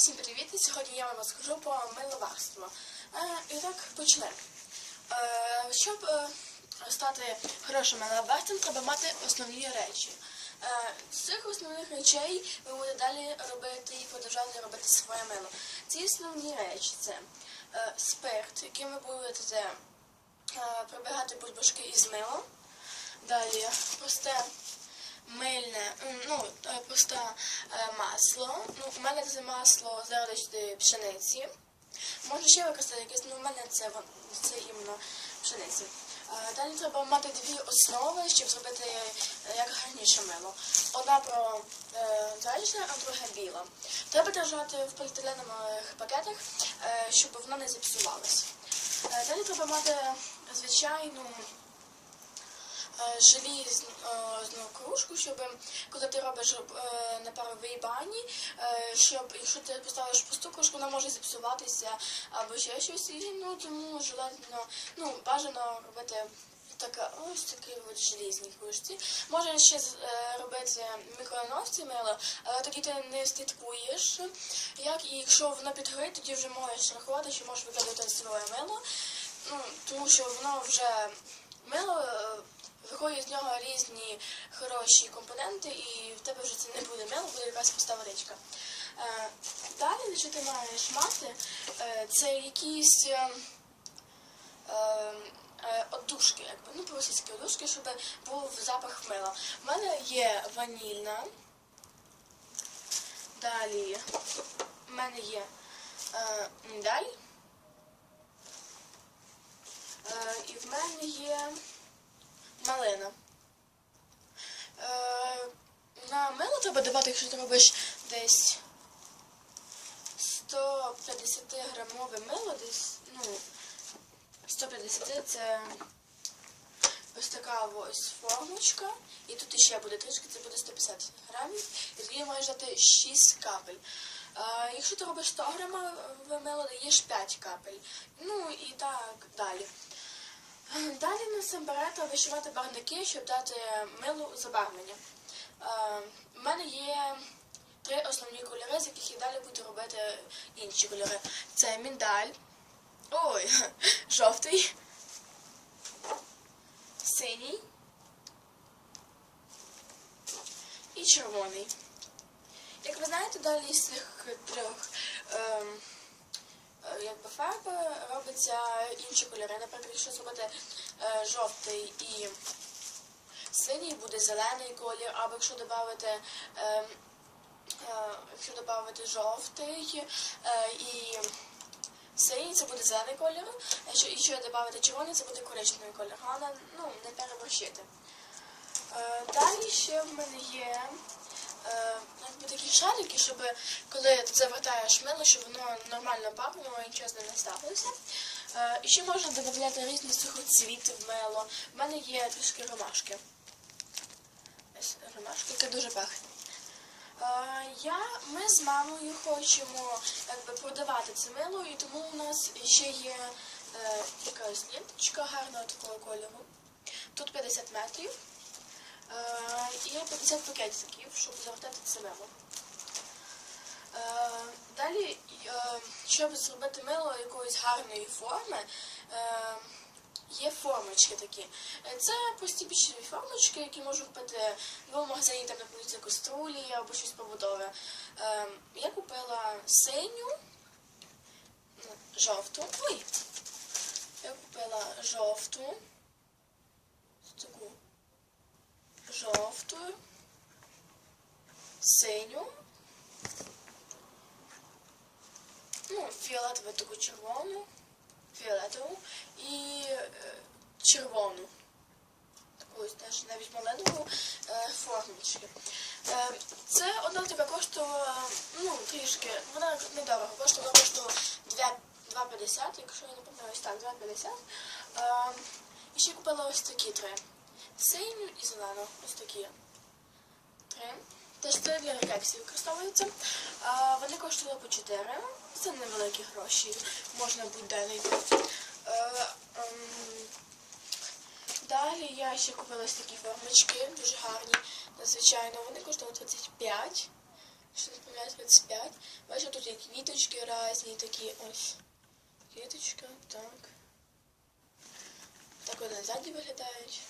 Всім привіт! Сьогодні я вам розкажу про миловарство. Е, і так почнемо. Е, щоб е, стати хорошим миловарством, треба мати основні речі. З цих основних речей ви будете далі робити і продовжувати робити своє мило. Ці основні речі це спирт, яким ви будете прибирати бульбашки із милом. Далі просте мильне, ну, е, просто е, масло. Ну, у мене це масло з пшениці. Можна ще використати якесь, ну, у мене це, це іменно пшениці. Е, Далі треба мати дві основи, щоб зробити як гарніше мило. Одна про е, зрачне, а друга біла. Треба держати в поліетиленових пакетах, щоб воно не зіпсувалося. Далі треба мати звичайну желізну кружку, щоб коли ти робиш е, на паровій бані, е, щоб якщо ти поставиш пусту кружку, вона може зіпсуватися або ще щось. І, ну тому желательно, ну бажано робити. Така ось такі от желізні кружці. Може ще е, робити мікроносці мило, але тоді ти не слідкуєш. Як і якщо воно підгорить, тоді вже можеш рахувати, що можеш викидати своє мило. Ну, тому що воно вже мило е, виходять з нього різні хороші компоненти, і в тебе вже це не буде мило, буде якась пуста водичка. Е, Далі, що ти маєш мати, е, це якісь е, одушки, якби, ну, по-російськи одушки, щоб був запах мила. У мене є ванільна. Далі в мене є е, міндаль. Е, і в мене є малина. Е, на мило треба давати, якщо ти робиш десь 150 грамове мило, десь, ну, 150 це ось така ось формочка. І тут ще буде трішки, це буде 150 грамів. І тоді маєш дати 6 капель. Е, якщо ти робиш 100 грамове мило, даєш 5 капель. Ну і так далі. Далі насамперед вишивати барвники, щоб дати милу забарвлення. Е, У мене є три основні кольори, з яких я далі буду робити інші кольори. Це міндаль, ой, жовтий, синій і червоний. Як ви знаєте, далі з цих трьох ем, е, якби фарби робиться інші кольори. Наприклад, якщо зробити е, жовтий і синій, буде зелений колір, або якщо додати. ем, е, Якщо додати жовтий е, і синій, це буде зелений колір. Якщо, якщо додати червоний, це буде коричневий колір. Головне, ну, не переборщити. Е, Далі ще в мене є е, такі шарики, щоб коли ти завертаєш мило, щоб воно нормально пахнуло і нічого з ним не сталося. Е, І ще можна додати різні сухоцвіти в мило. В мене є трішки ромашки. Ромашки, яке дуже пахне. Я, ми з мамою хочемо якби, продавати це мило, і тому у нас ще є е, якась ниточка гарного такого кольору. Тут 50 метрів. Е, і 50 пакетиків, щоб завертати це мило. Е, далі, е, щоб зробити мило якоїсь гарної форми, е, є формочки такі. Е, Це прості пічові формочки, які можуть купити в магазині там, наприклад, каструлі або щось побутове. Е, Я купила синю, ну, жовту. Ой! Я купила жовту. Таку жовту, синю, ну, фіолетову таку червону, фіолетову і е, червону. Таку теж навіть маленьку е, формочки. Е, це одна така коштувала, ну, трішки, вона недорого, коштувала коштувала 2,50, якщо я не помиляюсь, так, 2,50. Е, і ще купила ось такі три. Синю і зелену. Ось такі. Три. Теж це для рефлексії використовується. Вони коштували по 4. Це невеликі гроші. Можна будь-де знайти. Е, ем, Далі я ще купила такі формочки, дуже гарні, надзвичайно. Вони коштували 35. Якщо не помиляюсь, 35. Бачите, тут є квіточки різні, такі ось. Квіточка, так. Так вони ззаді виглядають.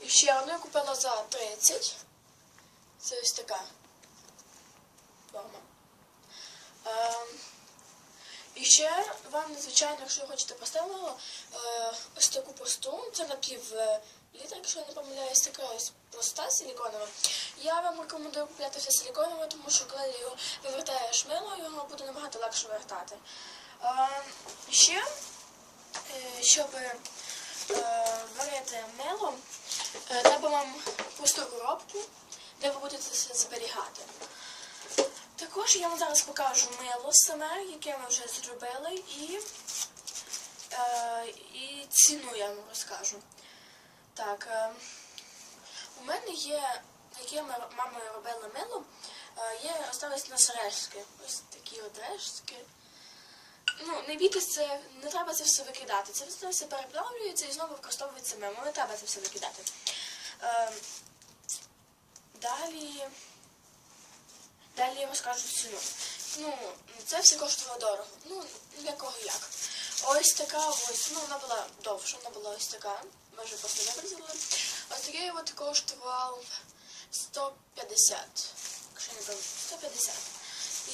І ще одну я купила за 30. Це ось така форма. Ем, і ще вам, звичайно, якщо ви хочете пастельного, е, ось таку просту, це напів е, літра, якщо я не помиляюсь, така ось проста силіконова. Я вам рекомендую купляти все силіконове, тому що коли його вивертаєш мило, його буде набагато легше вивертати. Е, ще, е, щоб варити мило, треба вам просту коробку, де ви будете це зберігати. Також я вам зараз покажу мило саме, яке ми вже зробили, і, е, і ціну я вам розкажу. Так, е, у мене є, яке ми мамою робили мило, е, є остались нас рештки. Ось такі от рештки. Ну, не бійтесь, це не треба це все викидати. Це все все переплавлюється і знову використовується мимо. Не треба це все викидати. Е, далі. Далі я розкажу ціну. Ну, це все коштувало дорого. Ну, для кого як. Ось така ось, ну вона була довша, вона була ось така. Ми вже просто вибрали. Ось такий от коштував 150. Якщо не помилю, 150.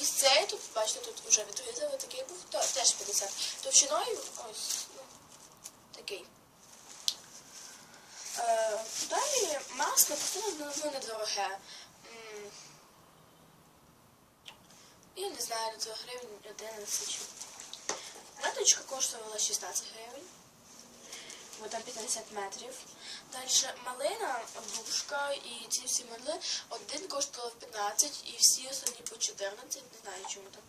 І цей тут, бачите, тут вже відрізали, такий був то, теж 50. Товщиною ось, ну, такий. Е, далі масло просто ну, недороге. Я не знаю, це гривень 11. Меточка коштувала 16 гривень. Бо там 50 метрів. Далі малина, бушка і ці всі мали. Один коштував 15 і всі останні по 14, не знаю чому так.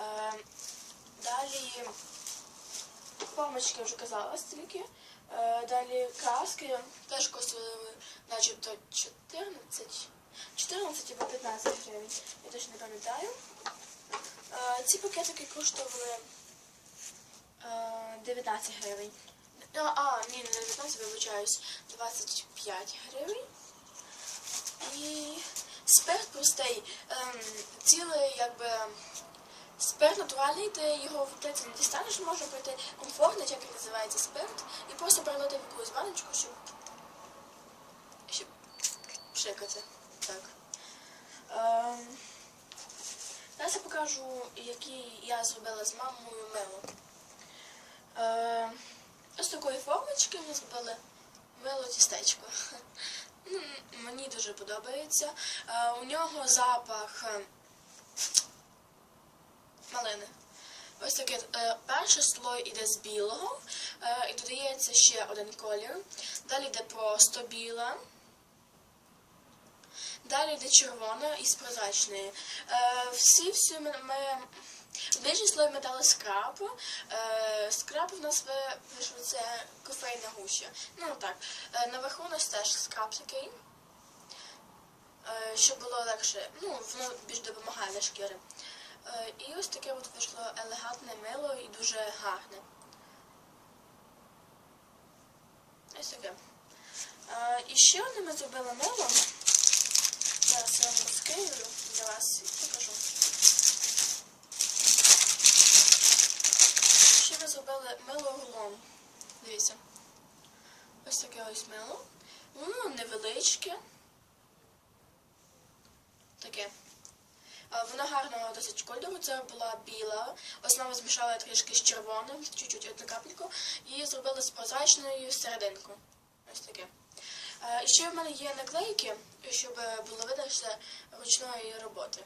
Е, далі формочки вже казала стільки. Е, далі краски теж коштували начебто 14. 14 або 15 гривень. Я точно не пам'ятаю. Е, Ці пакетики коштували е, 19 гривень. А, ні, не 19, вибачаюсь, 25 гривень. І спирт простий. Ем, цілий, якби, спирт натуральний, ти його в аптеці не дістанеш, можна пройти комфортний, як він називається, спирт, і просто перелити в якусь баночку, щоб, щоб пшикати. Так. Ем, Зараз я покажу, який я зробила з мамою мило. Е, ось такої формочки ми зробили мило тістечко. Ну, Мені дуже подобається. Е, у нього запах е, малини. Ось таке е, перший слой іде з білого, е, і додається ще один колір. Далі йде просто біла. Далі йде червона із прозрачної. Е, всі всі ми, ми нижній слой ми дали скраб. Е, скраб в нас ви- вийшов це кофейна гуща. Ну так. Е, наверху у нас теж скраб такий. Щоб було легше, ну, воно більш допомагає для шкіри. І ось таке от вийшло елегантне мило і дуже гарне. Ось таке. І ще одне ми зробили мило. Зараз я вам розкрию для вас і покажу. Ще ми зробили мило рулон. Дивіться. Ось таке ось мило. Воно невеличке. Таке. Воно гарного досить кольору. Це була біла. Основу змішали трішки з червоним, чуть-чуть одну капельку, і зробили з прозрачною серединку. Ось таке. Е, ще в мене є наклейки, щоб було видно, що ручної роботи.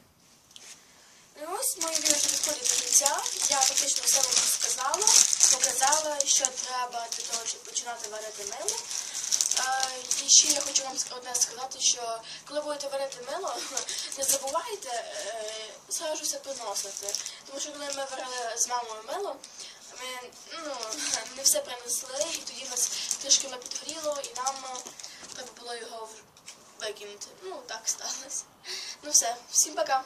І ось мої відео вже підходять до кінця. Я фактично все вам розказала, показала, що треба для того, щоб починати варити мило. Е, І ще я хочу вам одне сказати, що коли будете варити мило, не забувайте е, зразу все приносити. Тому що коли ми варили з мамою мило, ми ну, не все принесли, і тоді нас трішки воно підгоріло, і нам е, треба було його викинути. Ну, так сталося. Ну все, всім пока.